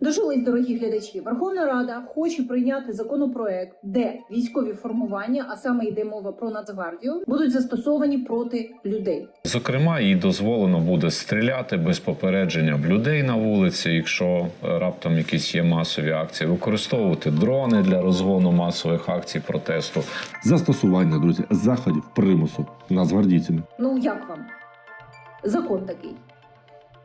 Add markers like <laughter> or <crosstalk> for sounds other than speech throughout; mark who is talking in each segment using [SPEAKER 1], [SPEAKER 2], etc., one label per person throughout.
[SPEAKER 1] Дожились, дорогі глядачі. Верховна Рада хоче прийняти законопроект, де військові формування, а саме йде мова про Нацгвардію, будуть застосовані проти людей.
[SPEAKER 2] Зокрема, їй дозволено буде стріляти без попередження в людей на вулиці, якщо е, раптом якісь є масові акції, використовувати дрони для розгону масових акцій протесту.
[SPEAKER 3] Застосування, друзі, заходів примусу нацгвардійцями.
[SPEAKER 1] Ну як вам? Закон такий.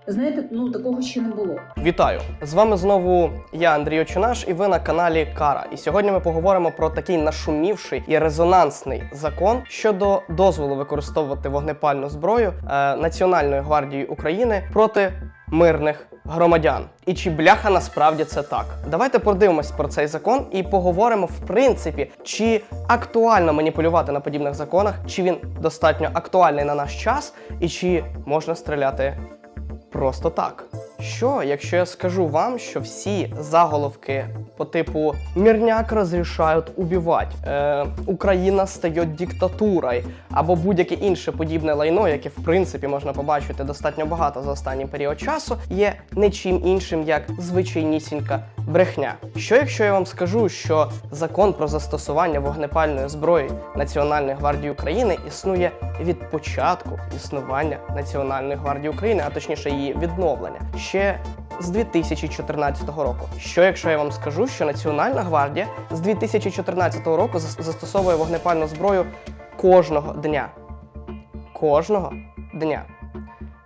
[SPEAKER 1] Знаєте, ну такого ще не було.
[SPEAKER 4] Вітаю! З вами знову я, Андрій Очунаш, і ви на каналі Кара. І сьогодні ми поговоримо про такий нашумівший і резонансний закон щодо дозволу використовувати вогнепальну зброю е, Національної гвардії України проти мирних громадян. І чи бляха насправді це так? Давайте подивимось про цей закон і поговоримо в принципі, чи актуально маніпулювати на подібних законах, чи він достатньо актуальний на наш час, і чи можна стріляти просто так. Що, якщо я скажу вам, що всі заголовки по типу «Мірняк розрішають убивати», е, Україна стає диктатурою або будь-яке інше подібне лайно, яке в принципі можна побачити достатньо багато за останній період часу, є не чим іншим як звичайнісінька брехня. Що якщо я вам скажу, що закон про застосування вогнепальної зброї Національної гвардії України існує від початку існування Національної гвардії України, а точніше її відновлення ще з 2014 року. Що якщо я вам скажу, що Національна гвардія з 2014 року застосовує вогнепальну зброю кожного дня? Кожного дня.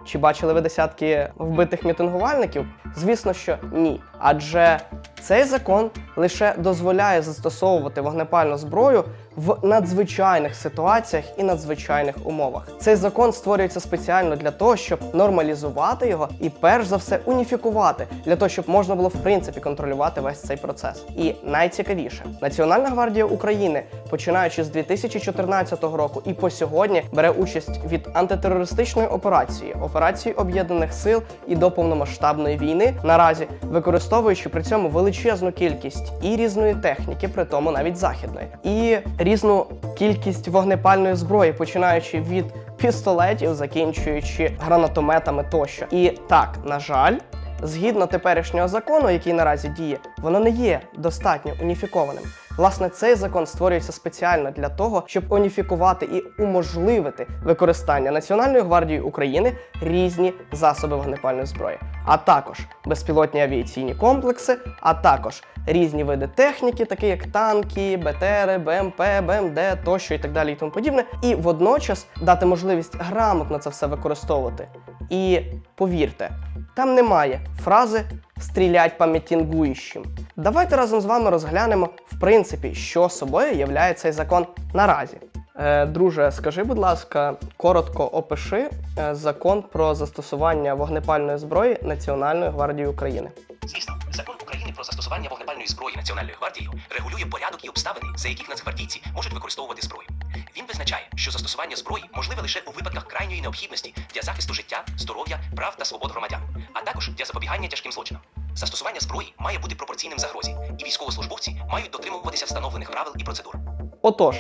[SPEAKER 4] Чи бачили ви десятки вбитих мітингувальників? Звісно, що ні. Адже цей закон лише дозволяє застосовувати вогнепальну зброю в надзвичайних ситуаціях і надзвичайних умовах. Цей закон створюється спеціально для того, щоб нормалізувати його і перш за все уніфікувати для того, щоб можна було в принципі контролювати весь цей процес. І найцікавіше, Національна гвардія України, починаючи з 2014 року і по сьогодні, бере участь від антитерористичної операції, операції об'єднаних сил і до повномасштабної війни, наразі використовуючи при цьому величезну кількість і різної техніки, при тому навіть західної, і різну кількість вогнепальної зброї, починаючи від пістолетів, закінчуючи гранатометами тощо. І так, на жаль. Згідно теперішнього закону, який наразі діє, воно не є достатньо уніфікованим. Власне, цей закон створюється спеціально для того, щоб уніфікувати і уможливити використання Національною гвардією України різні засоби вогнепальної зброї, а також безпілотні авіаційні комплекси, а також різні види техніки, такі як танки, БТРи, БМП, БМД тощо і так далі, і тому подібне, і водночас дати можливість грамотно це все використовувати. І повірте, там немає фрази стрілять по мітингуючим. Давайте разом з вами розглянемо, в принципі, що собою являє цей закон наразі. Е, друже, скажи, будь ласка, коротко опиши е, закон про застосування вогнепальної зброї Національної гвардії України.
[SPEAKER 5] Звісно, закон України про застосування вогнепальної зброї Національною гвардією регулює порядок і обставини, за яких нацгвардійці можуть використовувати зброю. Він визначає, що застосування зброї можливе лише у випадках крайньої необхідності для захисту життя, здоров'я, прав та свобод громадян, а також для запобігання тяжким злочинам. Застосування зброї має бути пропорційним загрозі, і військовослужбовці мають дотримуватися встановлених правил і процедур.
[SPEAKER 4] Отож,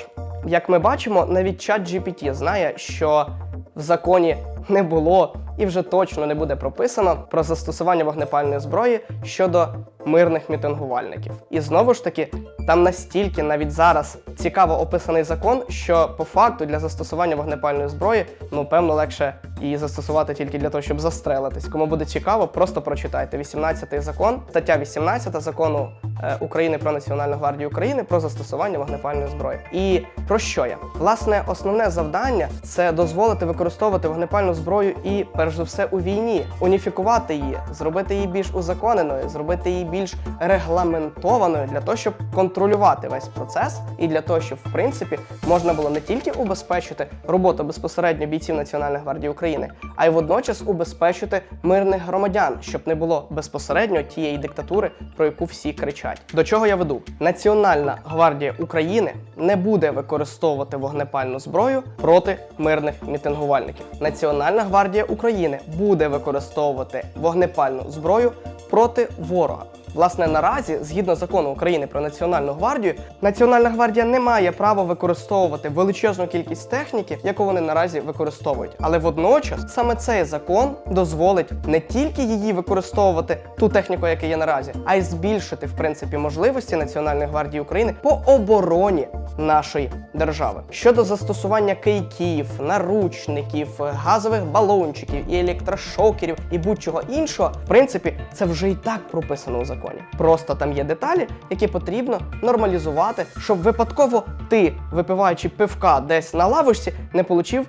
[SPEAKER 4] як ми бачимо, навіть чат GPT знає, що в законі не було і вже точно не буде прописано про застосування вогнепальної зброї щодо мирних мітингувальників. І знову ж таки, там настільки навіть зараз цікаво описаний закон, що по факту для застосування вогнепальної зброї, ну певно, легше її застосувати тільки для того, щоб застрелитись. Кому буде цікаво, просто прочитайте 18-й закон, стаття 18 закону е, України про Національну гвардію України про застосування вогнепальної зброї. І про що я? Власне, основне завдання це дозволити використовувати вогнепальну зброю і, перш за все, у війні, уніфікувати її, зробити її більш узаконеною, зробити її більш регламентованою для того, щоб контролювати весь процес, і для того, щоб в принципі можна було не тільки убезпечити роботу безпосередньо бійців Національної гвардії України, а й водночас убезпечити мирних громадян, щоб не було безпосередньо тієї диктатури, про яку всі кричать. До чого я веду? Національна гвардія України не буде використовувати вогнепальну зброю проти мирних мітингувальників. Національна гвардія України буде використовувати вогнепальну зброю проти ворога. Власне, наразі, згідно закону України про Національну гвардію, Національна гвардія не має права використовувати величезну кількість техніки, яку вони наразі використовують. Але водночас саме цей закон дозволить не тільки її використовувати ту техніку, яка є наразі, а й збільшити в принципі можливості Національної гвардії України по обороні нашої держави щодо застосування кийків, наручників, газових балончиків і електрошокерів і будь-чого іншого. В принципі, це вже і так прописано у законі. Просто там є деталі, які потрібно нормалізувати, щоб випадково ти, випиваючи пивка десь на лавочці, не получив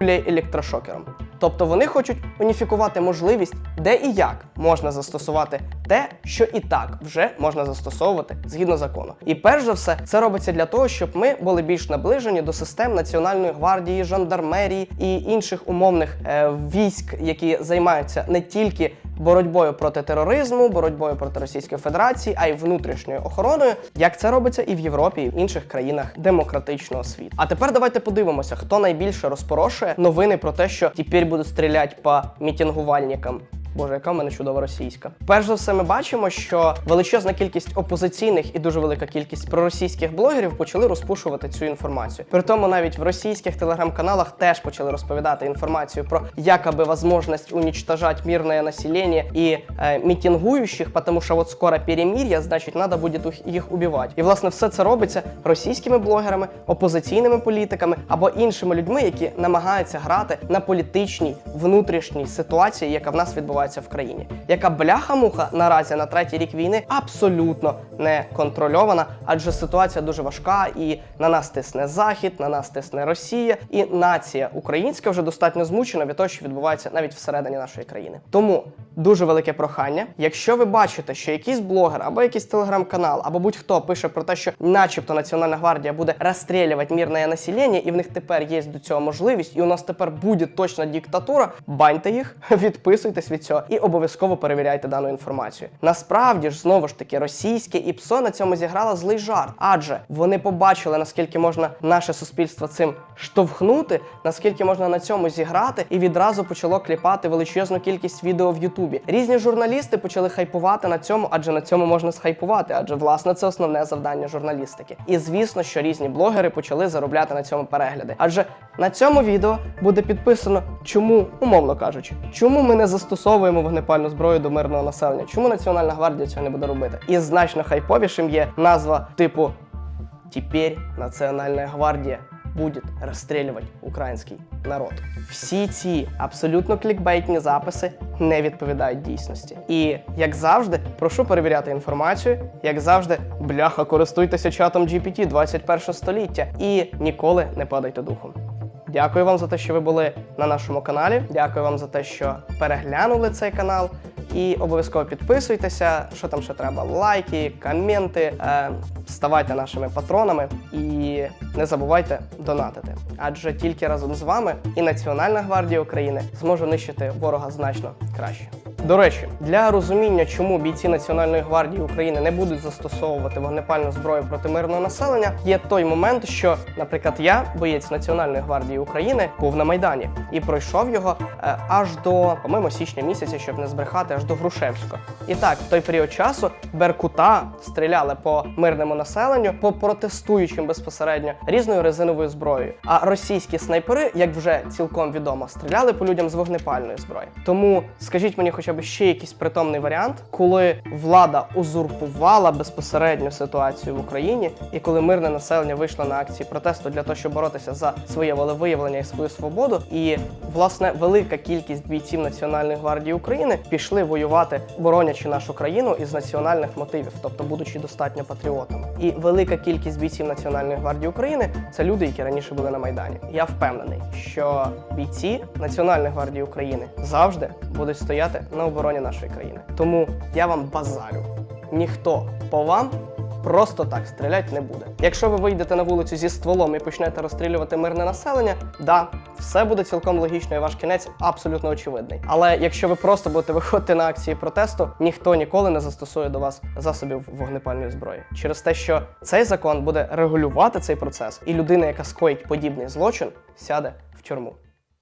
[SPEAKER 4] електрошокером. Тобто вони хочуть уніфікувати можливість, де і як можна застосувати те, що і так вже можна застосовувати згідно закону. І перш за все, це робиться для того, щоб ми були більш наближені до систем Національної гвардії, жандармерії і інших умовних е, військ, які займаються не тільки боротьбою проти тероризму, боротьбою проти Російської Федерації, а й внутрішньою охороною, як це робиться і в Європі, і в інших країнах демократичного світу. А тепер давайте подивимося, хто найбільше розпорошує новини про те, що тепер будуть стріляти по мітингувальникам. Боже, яка в мене чудова російська. Перш за все, ми бачимо, що величезна кількість опозиційних і дуже велика кількість проросійських блогерів почали розпушувати цю інформацію. При тому навіть в російських телеграм-каналах теж почали розповідати інформацію про якоби возможность уничтожать мирное население и э, мітингуючих, тому що от скоро перемир'я, значить, треба буде їх убивати. І власне все це робиться російськими блогерами, опозиційними політиками або іншими людьми, які намагаються грати на політичній внутрішній ситуації, яка в нас відбувається в країні, яка бляха-муха наразі на третій рік війни абсолютно не контрольована, адже ситуація дуже важка, і на нас тисне захід, на нас тисне Росія, і нація українська вже достатньо змучена від того, що відбувається навіть всередині нашої країни. Тому дуже велике прохання. Якщо ви бачите, що якийсь блогер або якийсь телеграм-канал, або будь-хто пише про те, що, начебто, Національна гвардія буде розстрілювати мирне населення, і в них тепер є до цього можливість, і у нас тепер буде точна диктатура, баньте їх, <laughs> відписуйтесь від цього і обов'язково перевіряйте дану інформацію. Насправді ж знову ж таки російське ІПСО на цьому зіграло злий жарт, адже вони побачили наскільки можна наше суспільство цим штовхнути, наскільки можна на цьому зіграти, і відразу почало кліпати величезну кількість відео в Ютубі. Різні журналісти почали хайпувати на цьому, адже на цьому можна схайпувати, адже власне це основне завдання журналістики. І звісно, що різні блогери почали заробляти на цьому перегляди. Адже на цьому відео буде підписано, чому, умовно кажучи, чому ми не застосовуємо вогнепальну зброю до мирного населення, чому Національна гвардія цього не буде робити. І значно хайповішим є назва типу Теперь Національна гвардія буде розстрілювати український народ. Всі ці абсолютно клікбейтні записи не відповідають дійсності. І як завжди, прошу перевіряти інформацію. Як завжди, бляха, користуйтеся чатом GPT 21 століття і ніколи не падайте духом. Дякую вам за те, що ви були на нашому каналі. Дякую вам за те, що переглянули цей канал. І обов'язково підписуйтеся, що там ще треба: лайки, коменти, е, ставайте нашими патронами і не забувайте донатити. Адже тільки разом з вами і Національна гвардія України зможе нищити ворога значно краще. До речі, для розуміння, чому бійці Національної гвардії України не будуть застосовувати вогнепальну зброю проти мирного населення, є той момент, що, наприклад, я, боєць Національної гвардії України, був на майдані і пройшов його е, аж до, по-моєму, січня місяця, щоб не збрехати, аж до Грушевського. І так, в той період часу Беркута стріляли по мирному населенню, по протестуючим безпосередньо різною резиновою зброєю. А російські снайпери, як вже цілком відомо, стріляли по людям з вогнепальної зброї. Тому скажіть мені, хоча б ще якийсь притомний варіант, коли влада узурпувала безпосередньо ситуацію в Україні, і коли мирне населення вийшло на акції протесту для того, щоб боротися за своє волевиявлення і свою свободу, і власне велика кількість бійців Національної гвардії України пішли воювати, боронячи нашу країну із національних мотивів, тобто будучи достатньо патріотами. І велика кількість бійців Національної гвардії України це люди, які раніше були на майдані. Я впевнений, що бійці Національної гвардії України завжди будуть стояти на обороні нашої країни. Тому я вам базарю. Ніхто по вам просто так стріляти не буде. Якщо ви вийдете на вулицю зі стволом і почнете розстрілювати мирне населення, да, все буде цілком логічно і ваш кінець абсолютно очевидний. Але якщо ви просто будете виходити на акції протесту, ніхто ніколи не застосує до вас засобів вогнепальної зброї. Через те, що цей закон буде регулювати цей процес, і людина, яка скоїть подібний злочин, сяде в тюрму.